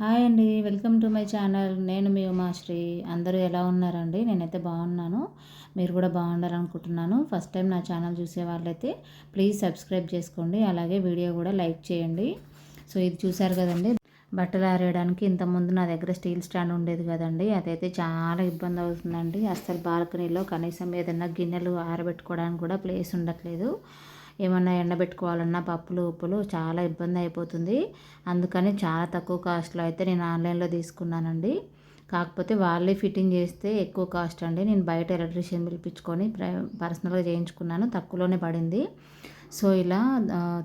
Hi అండి. Welcome to my channel. నేను మీ ఉమాశ్రీ అందరూ ఎలా ఉన్నారండి? నేనైతే బాగున్నాను. మీరు కూడా బాగుండాలనుకుంటున్నాను. ఫస్ట్ టైం నా ఛానల్ చూసే వాళ్ళైతే ప్లీజ్ సబ్స్క్రైబ్ చేసుకోండి. అలాగే వీడియో కూడా లైక్ చేయండి. సో ఇది చూసారు కదండి. బట్టలు ఆరేయడానికి ఇంతకుముందు నా దగ్గర స్టీల్ స్టాండ్ ఉండేది కదండి. అదైతే చాలా ఇబ్బంది అవుతుందండి. అస్సలు బాల్కనీలో కనీసం ఏదైనా గిన్నెలు ఆరబెట్టుకోవడానికి కూడా ప్లేస్ ఉండట్లేదు. ఏమన్నా ఎండబెట్టుకోవాలన్నా పప్పులు ఉప్పులు చాలా ఇబ్బంది అయిపోతుంది. అందుకని చాలా తక్కువ కాస్ట్లో అయితే నేను ఆన్లైన్లో తీసుకున్నానండి. కాకపోతే వాళ్ళే ఫిట్టింగ్ చేస్తే ఎక్కువ కాస్ట్ అండి. నేను బయట ఎలక్ట్రీషియన్ పిలిపించుకొని పర్సనల్గా చేయించుకున్నాను. తక్కువలోనే పడింది. సో ఇలా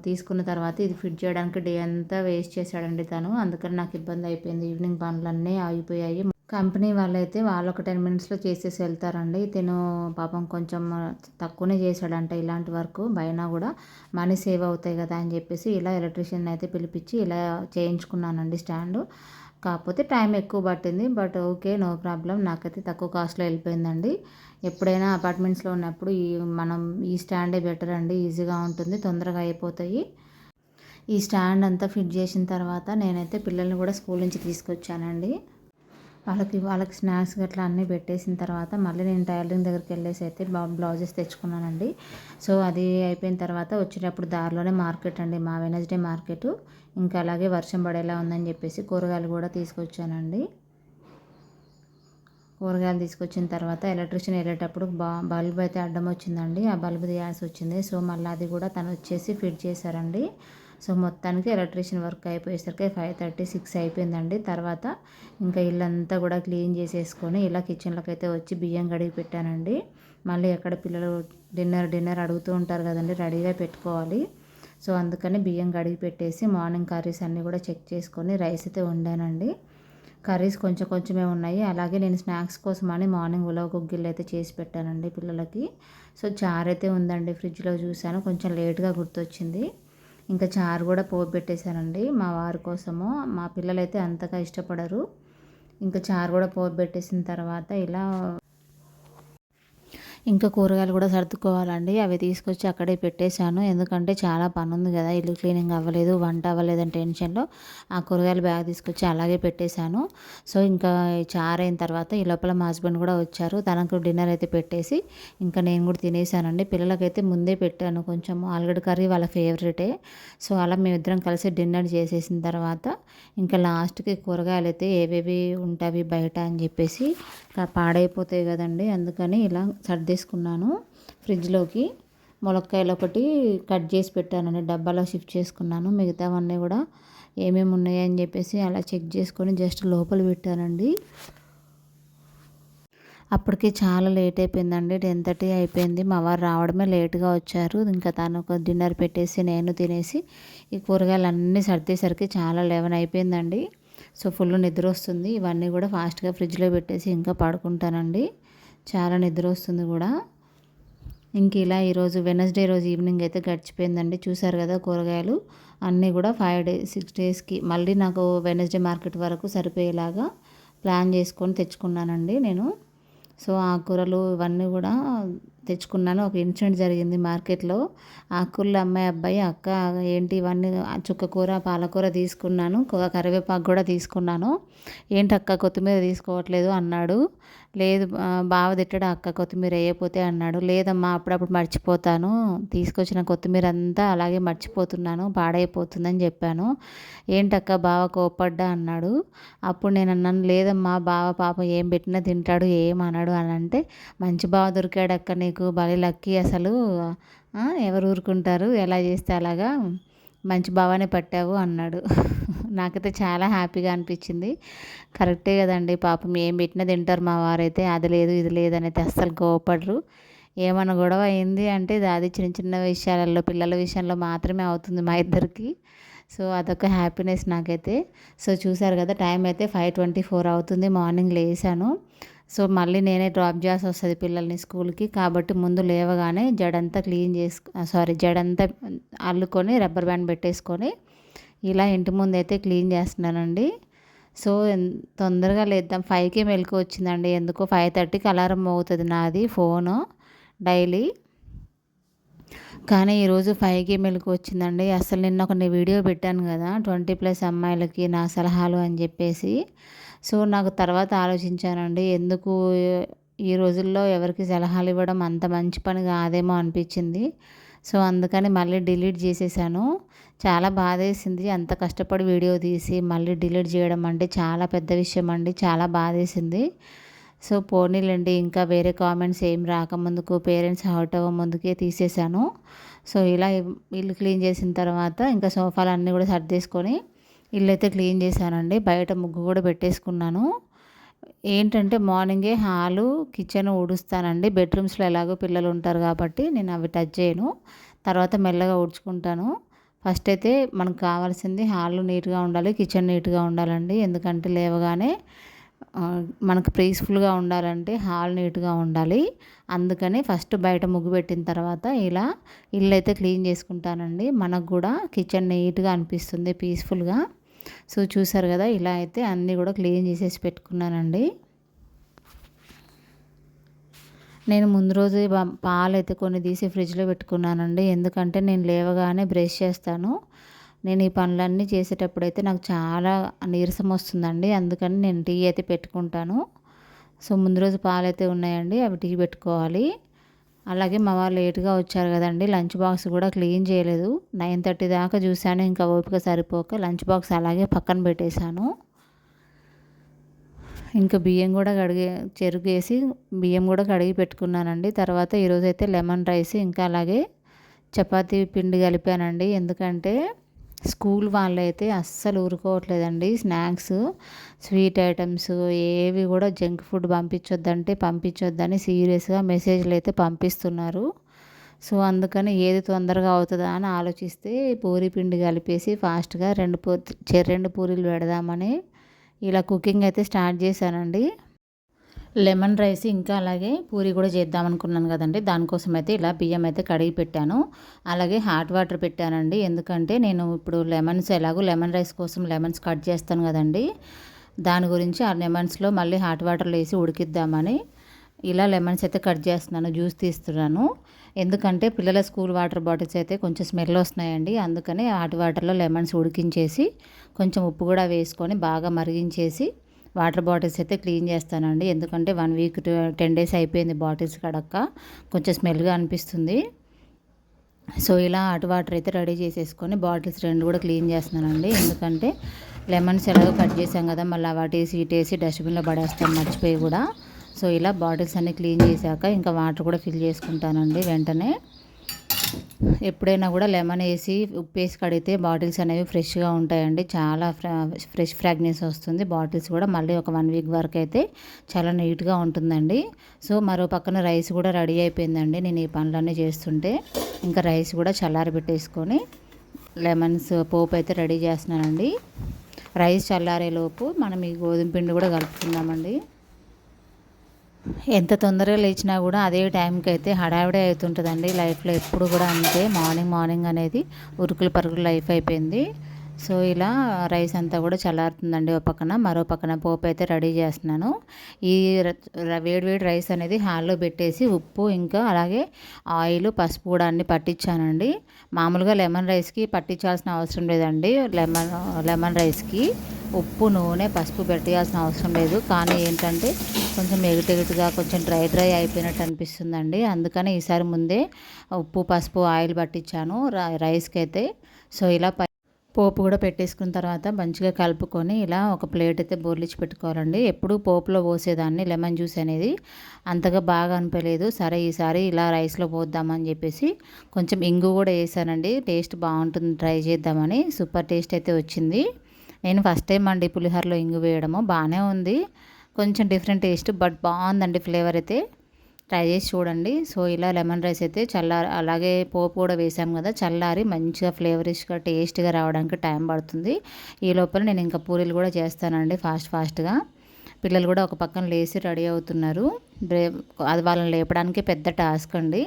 తీసుకున్న తర్వాత ఇది ఫిట్ చేయడానికి డే అంతా వేస్ట్ చేశాడండి తను. అందుకని నాకు ఇబ్బంది అయిపోయింది. ఈవినింగ్ పనులన్నీ ఆగిపోయాయి. కంపెనీ వాళ్ళైతే వాళ్ళు ఒక టెన్ మినిట్స్లో చేసేసి వెళ్తారండి. తిను పాపం కొంచెం తక్కువనే చేశాడంట ఇలాంటి వర్క్. పైన కూడా మనీ సేవ్ అవుతాయి కదా అని చెప్పేసి ఇలా ఎలక్ట్రీషియన్ అయితే పిలిపించి ఇలా చేయించుకున్నానండి స్టాండు. కాకపోతే టైం ఎక్కువ పట్టింది. But okay no problem. నాకైతే తక్కువ కాస్ట్లో వెళ్ళిపోయిందండి. ఎప్పుడైనా అపార్ట్మెంట్స్లో ఉన్నప్పుడు ఈ మనం ఈ స్టాండే బెటర్ అండి. ఈజీగా ఉంటుంది. తొందరగా అయిపోతాయి. ఈ స్టాండ్ అంతా ఫిట్ చేసిన తర్వాత నేనైతే పిల్లల్ని కూడా స్కూల్ నుంచి తీసుకొచ్చానండి. వాళ్ళకి వాళ్ళకి స్నాక్స్ గట్లా అన్నీ పెట్టేసిన తర్వాత మళ్ళీ నేను టైలరింగ్ దగ్గరికి వెళ్ళేసి అయితే బ్లౌజెస్ తెచ్చుకున్నానండి. సో అది అయిపోయిన తర్వాత వచ్చేటప్పుడు దారిలోనే మార్కెట్ అండి మా వెనస్డే మార్కెట్. ఇంకా అలాగే వర్షం పడేలా ఉందని చెప్పేసి కూరగాయలు కూడా తీసుకొచ్చానండి. కూరగాయలు తీసుకొచ్చిన తర్వాత ఎలక్ట్రిషియన్ వెళ్ళేటప్పుడు బా బల్బ్ అయితే అడ్డం వచ్చిందండి ఆ బల్బ్ తీయాల్సి వచ్చింది. సో మళ్ళీ అది కూడా తను వచ్చేసి ఫిట్ చేశారండి. సో మొత్తానికి ఎలక్ట్రీషియన్ వర్క్ అయిపోయేసరికి ఫైవ్ థర్టీ సిక్స్ అయిపోయిందండి. తర్వాత ఇంకా ఇల్లంతా కూడా క్లీన్ చేసేసుకొని ఇలా కిచెన్లోకి అయితే వచ్చి బియ్యం కడిగి పెట్టానండి. మళ్ళీ ఎక్కడ పిల్లలు డిన్నర్ డిన్నర్ అడుగుతూ ఉంటారు కదండి రెడీగా పెట్టుకోవాలి. సో అందుకని బియ్యం కడిగి పెట్టేసి మార్నింగ్ కర్రీస్ అన్నీ కూడా చెక్ చేసుకొని రైస్ అయితే వండానండి. కర్రీస్ కొంచెం కొంచెమే ఉన్నాయి. అలాగే నేను స్నాక్స్ కోసం అని మార్నింగ్ ఉలవ గుగ్గిళ్ళు అయితే చేసి పెట్టానండి పిల్లలకి. సో చారు అయితే ఉందండి ఫ్రిడ్జ్లో చూశాను. కొంచెం లేట్గా గుర్తొచ్చింది. ఇంకా చారు కూడా పోపు మా వారి కోసము. మా పిల్లలైతే అంతగా ఇష్టపడరు. ఇంకా చారు కూడా పోపు పెట్టేసిన తర్వాత ఇలా ఇంకా కూరగాయలు కూడా సర్దుకోవాలండి. అవి తీసుకొచ్చి అక్కడే పెట్టేశాను. ఎందుకంటే చాలా పని ఉంది కదా ఇల్లు క్లీనింగ్ అవ్వలేదు వంట అవ్వలేదని టెన్షన్లో ఆ కూరగాయలు బ్యాగ్ తీసుకొచ్చి అలాగే పెట్టేశాను. సో ఇంకా చారైన తర్వాత ఈ లోపల మా హస్బెండ్ కూడా వచ్చారు. తనకు డిన్నర్ అయితే పెట్టేసి ఇంకా నేను కూడా తినేసానండి పిల్లలకైతే ముందే పెట్టాను. కొంచెం ఆలుగడ్డ కర్రీ వాళ్ళ ఫేవరెటే. సో అలా మేమిద్దరం కలిసి డిన్నర్ చేసేసిన తర్వాత ఇంకా లాస్ట్కి కూరగాయలు అయితే ఏవేవి ఉంటాయి బయట అని చెప్పేసి పాడైపోతాయి కదండి. అందుకని ఇలా సర్ది సర్దేసుకున్నాను ఫ్రిడ్జ్లోకి. ములక్కాయలు ఒకటి కట్ చేసి పెట్టానండి. డబ్బాలో షిఫ్ట్ చేసుకున్నాను. మిగతావన్నీ కూడా ఏమేమి ఉన్నాయని చెప్పేసి అలా చెక్ చేసుకొని జస్ట్ లోపల పెట్టానండి. అప్పటికే చాలా లేట్ అయిపోయిందండి. టెన్ థర్టీ అయిపోయింది. మా వారు రావడమే లేట్గా వచ్చారు. ఇంకా తను ఒక డిన్నర్ పెట్టేసి నేను తినేసి ఈ కూరగాయలు అన్నీ సర్దేసరికి చాలా లెవెన్ అయిపోయిందండి. సో ఫుల్ నిద్ర వస్తుంది. ఇవన్నీ కూడా ఫాస్ట్గా ఫ్రిడ్జ్లో పెట్టేసి ఇంకా పడుకుంటానండి. చాలా నిద్ర వస్తుంది కూడా. ఇంక ఇలా ఈరోజు వెనస్డే రోజు ఈవినింగ్ అయితే గడిచిపోయిందండి. చూసారు కదా కూరగాయలు అన్నీ కూడా ఫైవ్ డేస్ సిక్స్ డేస్కి మళ్ళీ నాకు వెనస్డే మార్కెట్ వరకు సరిపోయేలాగా ప్లాన్ చేసుకొని తెచ్చుకున్నానండి నేను. సో ఆకుకూరలు ఇవన్నీ కూడా తెచ్చుకున్నాను. ఒక ఇన్సిడెంట్ జరిగింది మార్కెట్లో ఆకుకూరలు అమ్మాయి అబ్బాయి అక్క ఏంటి ఇవన్నీ చుక్కకూర పాలకూర తీసుకున్నాను. కరివేపాకు కూడా తీసుకున్నాను. ఏంటి అక్క కొత్తిమీర తీసుకోవట్లేదు అన్నాడు. లేదు బావ తిట్టడు అక్క కొత్తిమీర వేయకపోతే అన్నాడు లేదమ్మా అప్పుడప్పుడు మర్చిపోతాను తీసుకొచ్చిన కొత్తిమీర అంతా అలాగే మర్చిపోతున్నాను పాడైపోతుందని చెప్పాను. ఏంటక్క బావ కోపడ్డా అన్నాడు. అప్పుడు నేను అన్నాను లేదమ్మా బావ పాపం ఏం పెట్టినా తింటాడు ఏమన్నాడు అని అంటే మంచి బావ దొరికాడు అక్క నీకు భలే లక్కీ అసలు ఎవరు ఊరుకుంటారు ఎలా చేస్తే అలాగా? మంచి భావాన్ని పట్టావు అన్నాడు. నాకైతే చాలా హ్యాపీగా అనిపించింది. కరెక్టే కదండి పాపం ఏం పెట్టినా తింటారు మా వారైతే. అది లేదు ఇది లేదు అనేది అస్సలు గోపడరు ఏమన్నా గొడవ అయింది అంటే అది చిన్న చిన్న విషయాలలో పిల్లల విషయంలో మాత్రమే అవుతుంది మా ఇద్దరికి. సో అదొక హ్యాపీనెస్ నాకైతే. సో చూసారు కదా టైం అయితే ఫైవ్ ట్వంటీ ఫోర్ అవుతుంది. మార్నింగ్ లేసాను సో మళ్ళీ నేనే డ్రాప్ చేసి వస్తుంది పిల్లల్ని స్కూల్కి. కాబట్టి ముందు లేవగానే జడంతా క్లీన్ చేసుకు సారీ జడంతా అల్లుకొని రబ్బర్ బ్యాండ్ పెట్టేసుకొని ఇలా ఇంటి ముందు అయితే క్లీన్ చేస్తున్నానండి. సో తొందరగా లేద్దాం. ఫైవ్కి మెలకు వచ్చిందండి. ఎందుకో ఫైవ్ థర్టీకి అలారం మోగుతుంది నాది ఫోను డైలీ. కానీ ఈరోజు ఫైవ్కి మెలకు వచ్చిందండి. అసలు నిన్న ఒక వీడియో పెట్టాను కదా ట్వంటీ ప్లస్ అమ్మాయిలకి నా సలహాలు అని చెప్పేసి. సో నాకు తర్వాత ఆలోచించానండి ఎందుకు ఈ రోజుల్లో ఎవరికి సలహాలు ఇవ్వడం అంత మంచి పని కాదేమో అనిపించింది. సో అందుకని మళ్ళీ డిలీట్ చేసేసాను. చాలా బాధేసింది అంత కష్టపడి వీడియో తీసి మళ్ళీ డిలీట్ చేయడం అంటే చాలా పెద్ద విషయం అండి చాలా బాధేసింది. సో పోనీలండి ఇంకా వేరే కామెంట్స్ ఏం రాకముందుకు పేరెంట్స్ హౌట్ అవ్వముందుకే తీసేశాను తీసేసాను. సో ఇలా ఇల్లు క్లీన్ చేసిన తర్వాత ఇంకా సోఫాలు అన్నీ కూడా సర్దేసుకొని ఇల్లు అయితే క్లీన్ చేశానండి. బయట ముగ్గు కూడా పెట్టేసుకున్నాను. ఏంటంటే మార్నింగే హాలు కిచెన్ ఊడుస్తానండి. బెడ్రూమ్స్లో ఎలాగో పిల్లలు ఉంటారు కాబట్టి నేను అవి టచ్ చేయను. తర్వాత మెల్లగా ఊడ్చుకుంటాను. ఫస్ట్ అయితే మనకు కావాల్సింది హాల్ నీట్గా ఉండాలి కిచెన్ నీట్గా ఉండాలండి. ఎందుకంటే లేవగానే మనకు పీస్ఫుల్గా ఉండాలంటే హాల్ నీట్గా ఉండాలి. అందుకని ఫస్ట్ బయట ముగ్గు పెట్టిన తర్వాత ఇలా ఇల్లు అయితే క్లీన్ చేసుకుంటానండి. మనకు కూడా కిచెన్ నీట్గా అనిపిస్తుంది పీస్ఫుల్గా. సో చూసారు కదా ఇలా అయితే అన్నీ కూడా క్లీన్ చేసేసి పెట్టుకున్నానండి. నేను ముందు రోజు పాలు అయితే కొన్ని తీసి ఫ్రిడ్జ్లో పెట్టుకున్నానండి. ఎందుకంటే నేను లేవగానే బ్రష్ చేస్తాను. నేను ఈ పనులన్నీ చేసేటప్పుడు అయితే నాకు చాలా నీరసం వస్తుందండి. అందుకని నేను టీ అయితే పెట్టుకుంటాను. సో ముందు రోజు పాలు అయితే ఉన్నాయండి అవి టీ పెట్టుకోవాలి. అలాగే మా వాళ్ళు లేట్గా వచ్చారు కదండి లంచ్ బాక్స్ కూడా క్లీన్ చేయలేదు. నైన్ థర్టీ దాకా చూశాను ఇంకా ఓపిక సరిపోక లంచ్ బాక్స్ అలాగే పక్కన పెట్టేశాను. ఇంకా బియ్యం కూడా కడిగి చెరుకు వేసి బియ్యం కూడా కడిగి పెట్టుకున్నానండి. తర్వాత ఈరోజైతే లెమన్ రైస్ ఇంకా అలాగే చపాతీ పిండి కలిపానండి. ఎందుకంటే స్కూల్ వాళ్ళైతే అస్సలు ఊరుకోవట్లేదండి. స్నాక్స్ స్వీట్ ఐటమ్స్ ఏవి కూడా జంక్ ఫుడ్ పంపించొద్దంటే పంపించొద్దని సీరియస్గా మెసేజ్లు అయితే పంపిస్తున్నారు. సో అందుకని ఏది తొందరగా అవుతుందా అని ఆలోచిస్తే పూరి పిండి కలిపేసి ఫాస్ట్గా రెండు పూ రెండు పూరీలు పెడదామని ఇలా కుకింగ్ అయితే స్టార్ట్ చేశానండి. లెమన్ రైస్ ఇంకా అలాగే పూరి కూడా చేద్దాం అనుకున్నాను కదండి. దానికోసం అయితే ఇలా బియ్యం అయితే కడిగి పెట్టాను. అలాగే హాట్ వాటర్ పెట్టానండి. ఎందుకంటే నేను ఇప్పుడు లెమన్స్ ఎలాగో లెమన్ రైస్ కోసం లెమన్స్ కట్ చేస్తాను కదండి. దాని గురించి ఆ లెమన్స్లో మళ్ళీ హాట్ వాటర్లో వేసి ఉడికిద్దామని ఇలా లెమన్స్ అయితే కట్ చేస్తున్నాను. జ్యూస్ తీస్తున్నాను. ఎందుకంటే పిల్లల స్కూల్ వాటర్ బాటిల్స్ అయితే కొంచెం స్మెల్ వస్తున్నాయండి. అందుకని హాట్ వాటర్లో లెమన్స్ ఉడికించేసి కొంచెం ఉప్పు కూడా వేసుకొని బాగా మరిగించేసి వాటర్ బాటిల్స్ అయితే క్లీన్ చేస్తానండి. ఎందుకంటే వన్ వీక్ టెన్ డేస్ అయిపోయింది బాటిల్స్ కడక్క. కొంచెం స్మెల్గా అనిపిస్తుంది. సో ఇలా హాట్ వాటర్ అయితే రెడీ చేసేసుకొని బాటిల్స్ రెండు కూడా క్లీన్ చేస్తున్నానండి. ఎందుకంటే లెమన్స్ ఎలాగో కట్ చేసాం కదా మళ్ళీ వాటేసి ఇటేసి డస్ట్బిన్లో పడేస్తాం మర్చిపోయి కూడా. సో ఇలా బాటిల్స్ అన్నీ క్లీన్ చేశాక ఇంకా వాటర్ కూడా ఫిల్ చేసుకుంటానండి వెంటనే. ఎప్పుడైనా కూడా లెమన్ వేసి ఉప్పు వేసి కడిగితే బాటిల్స్ అనేవి ఫ్రెష్గా ఉంటాయండి. చాలా ఫ్రెష్ ఫ్రాగ్నెన్స్ వస్తుంది. బాటిల్స్ కూడా మళ్ళీ ఒక వన్ వీక్ వరకు అయితే చాలా నీట్గా ఉంటుందండి. సో మరో పక్కన రైస్ కూడా రెడీ అయిపోయిందండి. నేను ఈ పనులన్నీ చేస్తుంటే ఇంకా రైస్ కూడా చల్లారి పెట్టేసుకొని లెమన్స్ పోపు అయితే రెడీ చేస్తున్నానండి. రైస్ చల్లారేలోపు మనం ఈ గోధుమ పిండి కూడా కలుపుకుందామండి. ఎంత తొందరగా లేచినా కూడా అదే టైంకి అయితే హడావిడే అవుతుంటుందండి లైఫ్లో ఎప్పుడు కూడా అంతే. మార్నింగ్ మార్నింగ్ అనేది ఉరుకులు పరుగులు లైఫ్ అయిపోయింది. సో ఇలా రైస్ అంతా కూడా చల్లారుతుందండి ఒక పక్కన మరో పక్కన పోపు అయితే రెడీ చేస్తున్నాను. ఈ వేడి వేడి రైస్ అనేది హాల్లో పెట్టేసి ఉప్పు ఇంకా అలాగే ఆయిల్ పసుపు కూడా అన్ని పట్టించానండి. మామూలుగా లెమన్ రైస్కి పట్టించాల్సిన అవసరం లేదండి. లెమన్ లెమన్ రైస్కి ఉప్పు నూనె పసుపు పెట్టాల్సిన అవసరం లేదు. కానీ ఏంటంటే కొంచెం ఎగుటెగుటుగా కొంచెం డ్రై డ్రై అయిపోయినట్టు అనిపిస్తుందండి. అందుకని ఈసారి ముందే ఉప్పు పసుపు ఆయిల్ పట్టించాను రైస్కి అయితే సో ఇలా పోపు కూడా పెట్టేసుకున్న తర్వాత మంచిగా కలుపుకొని ఇలా ఒక ప్లేట్ అయితే బోర్లిచ్చి పెట్టుకోవాలండి. ఎప్పుడు పోపులో పోసేదాన్ని లెమన్ జ్యూస్ అనేది అంతగా బాగా అనిపించలేదు. సరే ఈసారి ఇలా రైస్లో పోద్దామని చెప్పేసి కొంచెం ఇంగు కూడా వేసానండి. టేస్ట్ బాగుంటుంది ట్రై చేద్దామని. సూపర్ టేస్ట్ అయితే వచ్చింది. నేను ఫస్ట్ టైం అండి పులిహోరలో ఇంగు వేయడము. బాగానే ఉంది. కొంచెం డిఫరెంట్ టేస్ట్ బట్ బాగుందండి ఫ్లేవర్ అయితే. ట్రై చేసి చూడండి. సో ఇలా లెమన్ రైస్ అయితే చల్లారి అలాగే పోపు కూడా వేసాం కదా చల్లారి మంచిగా ఫ్లేవరిష్గా టేస్ట్గా రావడానికి టైం పడుతుంది. ఈ లోపల నేను ఇంకా పూరీలు కూడా చేస్తానండి ఫాస్ట్ ఫాస్ట్గా. పిల్లలు కూడా ఒక పక్కన లేచి రెడీ అవుతున్నారు. అది వాళ్ళని లేపడానికి పెద్ద టాస్క్ అండి.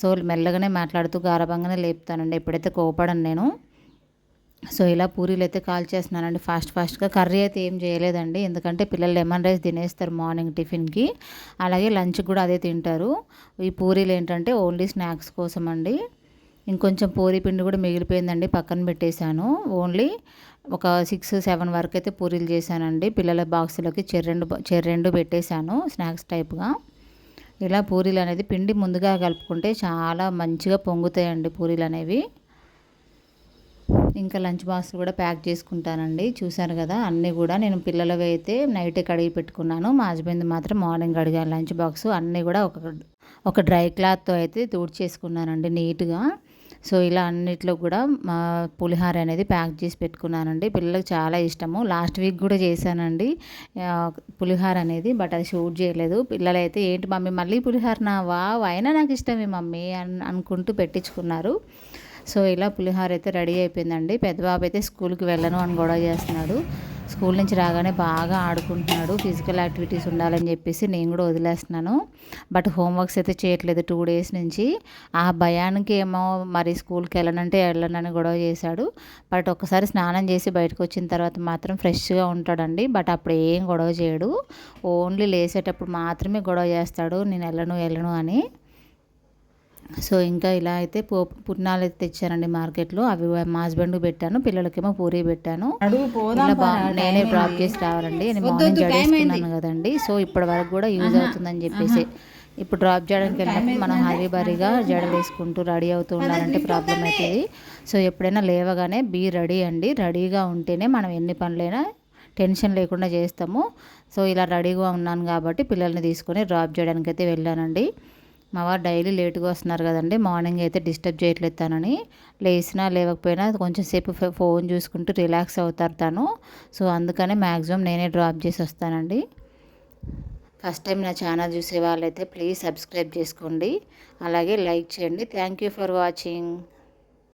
సో మెల్లగానే మాట్లాడుతూ గారభంగానే లేపుతానండి. ఎప్పుడైతే కోపడను నేను. సో ఇలా పూరీలు అయితే కాల్ చేస్తున్నానండి. ఫాస్ట్ ఫాస్ట్గా. కర్రీ అయితే ఏం చేయలేదండి. ఎందుకంటే పిల్లలు లెమన్ రైస్ తినేస్తారు మార్నింగ్ టిఫిన్కి. అలాగే లంచ్ కూడా అదే తింటారు. ఈ పూరీలు ఏంటంటే ఓన్లీ స్నాక్స్ కోసం అండి ఇంకొంచెం పూరి పిండి కూడా మిగిలిపోయిందండి. పక్కన పెట్టేశాను. ఓన్లీ ఒక సిక్స్ సెవెన్ వరకు అయితే పూరీలు చేశానండి. పిల్లల బాక్సులకి చెర్రెండు చెర్రెండు పెట్టేశాను స్నాక్స్ టైప్గా. ఇలా పూరీలు అనేది పిండి ముందుగా కలుపుకుంటే చాలా మంచిగా పొంగుతాయండి పూరీలు అనేవి. ఇంకా లంచ్ బాక్స్ కూడా ప్యాక్ చేసుకుంటానండి. చూశారు కదా అన్నీ కూడా నేను పిల్లలవి అయితే నైట్ కడిగి పెట్టుకున్నాను. మా హస్బెండ్ మాత్రం మార్నింగ్ అడిగాను లంచ్ బాక్స్. అన్నీ కూడా ఒక ఒక డ్రై క్లాత్తో అయితే చేసుకున్నానండి నీట్గా. సో ఇలా అన్నిట్లో కూడా మా పులిహార అనేది ప్యాక్ చేసి పెట్టుకున్నానండి. పిల్లలకు చాలా ఇష్టము. లాస్ట్ వీక్ కూడా చేశానండి పులిహార అనేది బట్ అది షూట్ చేయలేదు. పిల్లలు అయితే ఏంటి మమ్మీ మళ్ళీ పులిహార నా? వా అయినా నాకు ఇష్టమే మమ్మీ అని అనుకుంటూ పెట్టించుకున్నారు. సో ఇలా పులిహార అయితే రెడీ అయిపోయిందండి. పెద్దబాబు అయితే స్కూల్కి వెళ్ళను అని గొడవ చేస్తున్నాడు. స్కూల్ నుంచి రాగానే బాగా ఆడుకుంటున్నాడు. ఫిజికల్ యాక్టివిటీస్ ఉండాలని చెప్పేసి నేను కూడా వదిలేస్తున్నాను. బట్ హోంవర్క్స్ అయితే చేయట్లేదు టూ డేస్ నుంచి. ఆ భయానికి ఏమో మరి స్కూల్కి వెళ్ళనంటే వెళ్ళనని గొడవ చేశాడు. బట్ ఒకసారి స్నానం చేసి బయటకు వచ్చిన తర్వాత మాత్రం ఫ్రెష్గా ఉంటాడండి. బట్ అప్పుడు ఏం గొడవ చేయడు. ఓన్లీ లేసేటప్పుడు మాత్రమే గొడవ చేస్తాడు. నేను వెళ్ళను వెళ్ళను అని. సో ఇంకా ఇలా అయితే పుట్నాలు అయితే తెచ్చానండి మార్కెట్లో. అవి మా హస్బెండ్ పెట్టాను పిల్లలకేమో పూరి పెట్టాను. నేనే డ్రాప్ చేసి రావాలండి. నేను మార్నింగ్ జడేసుకున్నాను కదండి. సో ఇప్పటి వరకు కూడా యూజ్ అవుతుందని చెప్పేసి ఇప్పుడు డ్రాప్ చేయడానికి వెళ్ళినప్పుడు మనం హరీ బరీగా జడలు వేసుకుంటూ రెడీ అవుతూ ఉండాలంటే ప్రాబ్లం అవుతుంది. సో ఎప్పుడైనా లేవగానే బీ రెడీ అండి. రెడీగా ఉంటేనే మనం ఎన్ని పనులైనా టెన్షన్ లేకుండా చేస్తాము. సో ఇలా రెడీగా ఉన్నాను కాబట్టి పిల్లల్ని తీసుకొని డ్రాప్ చేయడానికి అయితే వెళ్ళానండి. మా వారు డైలీ లేట్గా వస్తున్నారు కదండి. మార్నింగ్ అయితే డిస్టర్బ్ చేయట్లేదు తనని. లేచినా లేవకపోయినా కొంచెం సేపు ఫోన్ చూసుకుంటూ రిలాక్స్ అవుతారు తను. సో అందుకనే మ్యాక్సిమం నేనే డ్రాప్ చేసి వస్తానండి. ఫస్ట్ టైం నా ఛానల్ చూసే వాళ్ళైతే ప్లీజ్ సబ్స్క్రైబ్ చేసుకోండి. అలాగే లైక్ చేయండి. Thank you for watching.